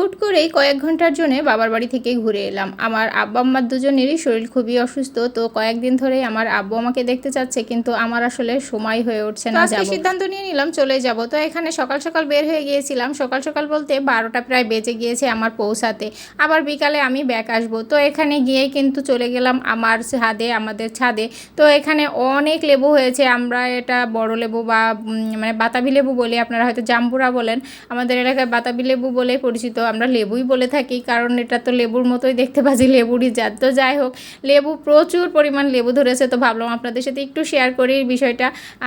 হুট করেই কয়েক ঘণ্টার জন্য বাবার বাড়ি থেকে ঘুরে এলাম। আমার আব্বা আম্মার দুজনেরই শরীর খুবই অসুস্থ তো কয়েকদিন ধরেই আমার আব্বু আমাকে দেখতে চাচ্ছে কিন্তু আমার আসলে সময় হয়ে উঠছে না আজকে সিদ্ধান্ত নিয়ে নিলাম চলে যাব। তো এখানে সকাল সকাল বের হয়ে গিয়েছিলাম। সকাল সকাল বলতে বারোটা প্রায় বেজে গিয়েছে আমার পৌঁছাতে। আবার বিকালে আমি ব্যাক আসব। তো এখানে গিয়েই কিন্তু চলে গেলাম আমার ছাদে আমাদের ছাদে। তো এখানে অনেক লেবু হয়েছে। আমরা এটা বড় লেবু বা মানে বাতাবি লেবু বলি আপনারা হয়তো জাম্বুরা বলেন। আমাদের এলাকায় বাতাবি লেবু বলেই পরিচিত। আমরা লেবুই বলে থাকি, কারণ এটা তো লেবুর মতোই দেখতে পাচ্ছি লেবুরই জাত। তো যাই হোক, লেবু প্রচুর পরিমাণ লেবু ধরেছে, তো ভাবলাম আপনাদের সাথে একটু শেয়ার করি বিষয়টা।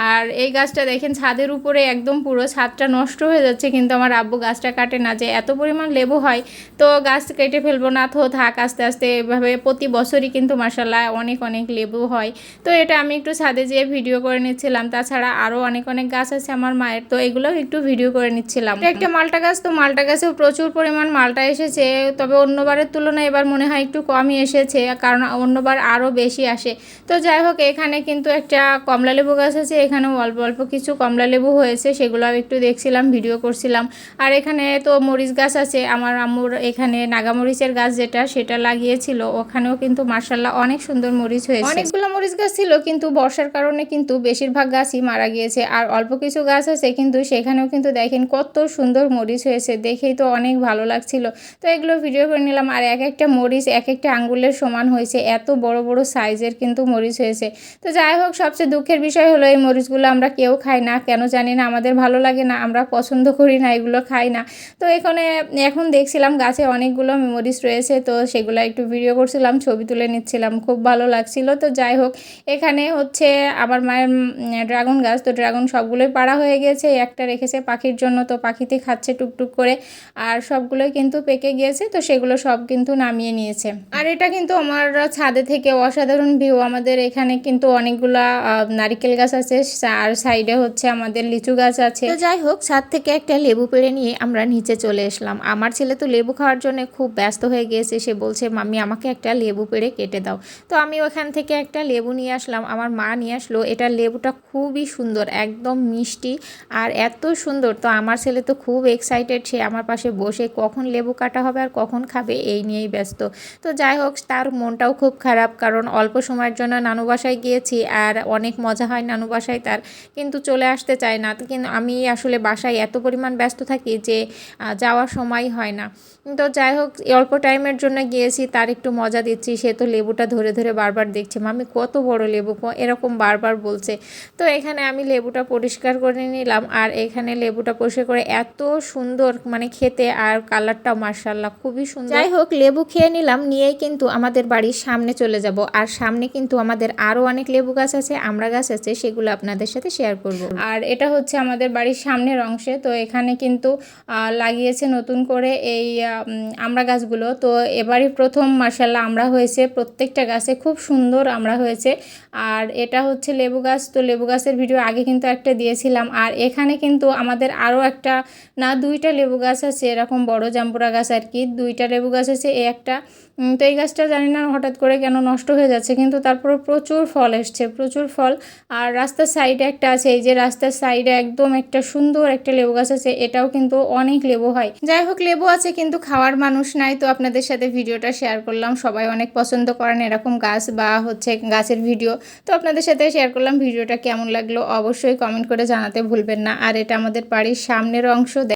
আর এই গাছটা দেখেন, ছাদের উপরে একদম পুরো ছাদটা নষ্ট হয়ে যাচ্ছে, কিন্তু আমার আব্বু গাছটা কাটে না, যে এত পরিমাণ লেবু হয়, তো গাছ কেটে ফেলব না, তো থাক, আস্তে আস্তে এভাবে প্রতি বছরই কিন্তু মার্শাল্লাহ অনেক অনেক লেবু হয়। তো এটা আমি একটু ছাদে যেয়ে ভিডিও করে নিচ্ছিলাম, তাছাড়া আরও অনেক অনেক গাছ আছে আমার মায়ের, তো এগুলোও একটু ভিডিও করে নিচ্ছিলাম। একটা মালটা গাছ, তো মালটা গাছেও প্রচুর পরিমাণ মালটা এসেছে, তবে অন্যবারের তুলনায় এবার মনে হয় একটু কমই এসেছে, কারণ অন্যবার আরও বেশি আসে। তো যাই হোক, এখানে কিন্তু একটা কমলা লেবু গাছ আছে, এখানেও অল্প অল্প কিছু কমলা লেবু হয়েছে, সেগুলো একটু দেখছিলাম, ভিডিও করছিলাম। আর এখানে তো মরিচ গাছ আছে, আমার আম্মুর এখানে নাগামরিচের গাছ যেটা, সেটা লাগিয়েছিল, ওখানেও কিন্তু মার্শাল্লাহ অনেক সুন্দর মরিচ হয়েছে। অনেকগুলো মরিচ গাছ ছিল, কিন্তু বর্ষার কারণে কিন্তু বেশিরভাগ গাছই মারা গিয়েছে, আর অল্প কিছু গাছ আছে, কিন্তু সেখানেও কিন্তু দেখেন কত সুন্দর মরিচ হয়েছে, দেখেই তো অনেক ভালো লাগছিল। তো এগুলো ভিডিও করে নিলাম। আর এক একটা মরিচ, এক একটা আঙ্গুলের সমান হয়েছে। এত বড় বড় সাইজের কিন্তু মরিচ হয়েছে। তো যাই হোক, সবচেয়ে দুঃখের বিষয় হলো এই মরিচগুলো আমরা কেউ খাই না। কেন জানি না, আমাদের ভালো লাগে না, আমরা পছন্দ করি না, এগুলো খাই না। তো এখানে, এখন দেখছিলাম গাছে অনেকগুলো মরিচ রয়েছে। তো সেগুলো একটু ভিডিও করছিলাম, ছবি তুলে নিচ্ছিলাম। খুব ভালো লাগছিল। তো যাই হোক, এখানে হচ্ছে আমার মায়ের ড্রাগন গাছ। তো ড্রাগন সবগুলোই পাড়া হয়ে গেছে। একটা রেখেছে পাখির জন্য। তো পাখিতে খাচ্ছে টুকটুক করে। আর সবগুলোই কিন্তু পেকে গিয়েছে, তো সেগুলো সব কিন্তু নামিয়ে নিয়েছে। আর এটা কিন্তু আমার ছাদে থেকে অসাধারণ ভিউ। আমাদের এখানে কিন্তু অনেকগুলা নারিকেল গাছ আছে আর সাইডে হচ্ছে আমাদের লিচু গাছ আছে। তো যাই হোক, ছাদ থেকে একটা লেবু পেড়ে নিয়ে আমরা নিচে চলে এসলাম। আমার ছেলে তো লেবু খাওয়ার জন্য খুব ব্যস্ত হয়ে গিয়েছে। সে বলছে, মাম্মি, আমাকে একটা লেবু পেড়ে কেটে দাও। তো আমি ওখান থেকে একটা লেবু নিয়ে আসলাম। আমার মা নিয়ে আসলো। এটা লেবুটা খুবই সুন্দর, একদম মিষ্টি আর এত সুন্দর। তো আমার ছেলে তো খুব এক্সাইটেড সে আমার পাশে বসে কখন লেবু কাটা হবে আর কখন খাবে, এই নিয়েই ব্যস্ত। তো যাই হোক, তার মনটাও খুব খারাপ কারণ অল্প সময়ের জন্য নানু বাসায় গিয়েছি আর অনেক মজা হয় নানু বাসায় তার, কিন্তু চলে আসতে চায় না। কিন্তু আমি আসলে বাসায় এত পরিমাণ ব্যস্ত থাকি যে যাওয়ার সময় হয় না। তো যাই হোক, অল্প টাইমের জন্য গিয়েছি, তার একটু মজা দিচ্ছি, সে তো লেবুটা ধরে ধরে বারবার দেখছে মামি কত বড় লেবু এরকম বারবার বলছে। তো এখানে আমি লেবুটা পরিষ্কার করে নিলাম, আর এখানে লেবুটা পরিষ্কার করে এত সুন্দর মানে খেতে আর কালারটাও মার্শাল্লাহ খুবই সুন্দর। যাই হোক লেবু খেয়ে নিলাম নিয়েই কিন্তু আমাদের বাড়ির সামনে চলে যাব। আর সামনে কিন্তু আমাদের আরও অনেক লেবু গাছ আছে আমড়া গাছ আছে সেগুলো আপনাদের সাথে শেয়ার করব। আর এটা হচ্ছে আমাদের বাড়ির সামনের অংশে তো এখানে কিন্তু লাগিয়েছে নতুন করে এই আমড়া গাছগুলো। তো এবারই প্রথম মার্শাল্লাহ আমরা হয়েছে প্রত্যেকটা গাছে খুব সুন্দর আমরা হয়েছে। আর এটা হচ্ছে লেবু গাছ তো লেবু গাছের ভিডিও আগে কিন্তু একটা দিয়েছিলাম। আর এখানে কিন্তু আমাদের আরও একটা না দুইটা লেবু গাছ আছে এরকম বড় জাম্বুরা গাছ আর কি, দুইটা লেবু গাছ আছে, এই একটা। তো এই গাছটা জানি না হঠাৎ করে কেন নষ্ট হয়ে যাচ্ছে, কিন্তু তারপরে প্রচুর ফল এসছে, প্রচুর ফল। আর রাস্তার সাইডে একটা আছে, এই যে রাস্তার সাইডে একদম একটা সুন্দর একটা লেবু গাছ আছে, এটাও কিন্তু অনেক লেবু হয়। যাই হোক, লেবু আছে কিন্তু খাওয়ার মানুষ নাই, তো আপনাদের সাথে ভিডিওটা শেয়ার করলাম, সবাই অনেক পছন্দ করেন এরকম গাছ বা হচ্ছে গাছের ভিডিও তো আপনাদের সাথে শেয়ার করলাম, ভিডিওটা কেমন লাগল অবশ্যই কমেন্ট করে জানাতে ভুলবেন না। আর এটা আমাদের বাড়ির সামনের অংশ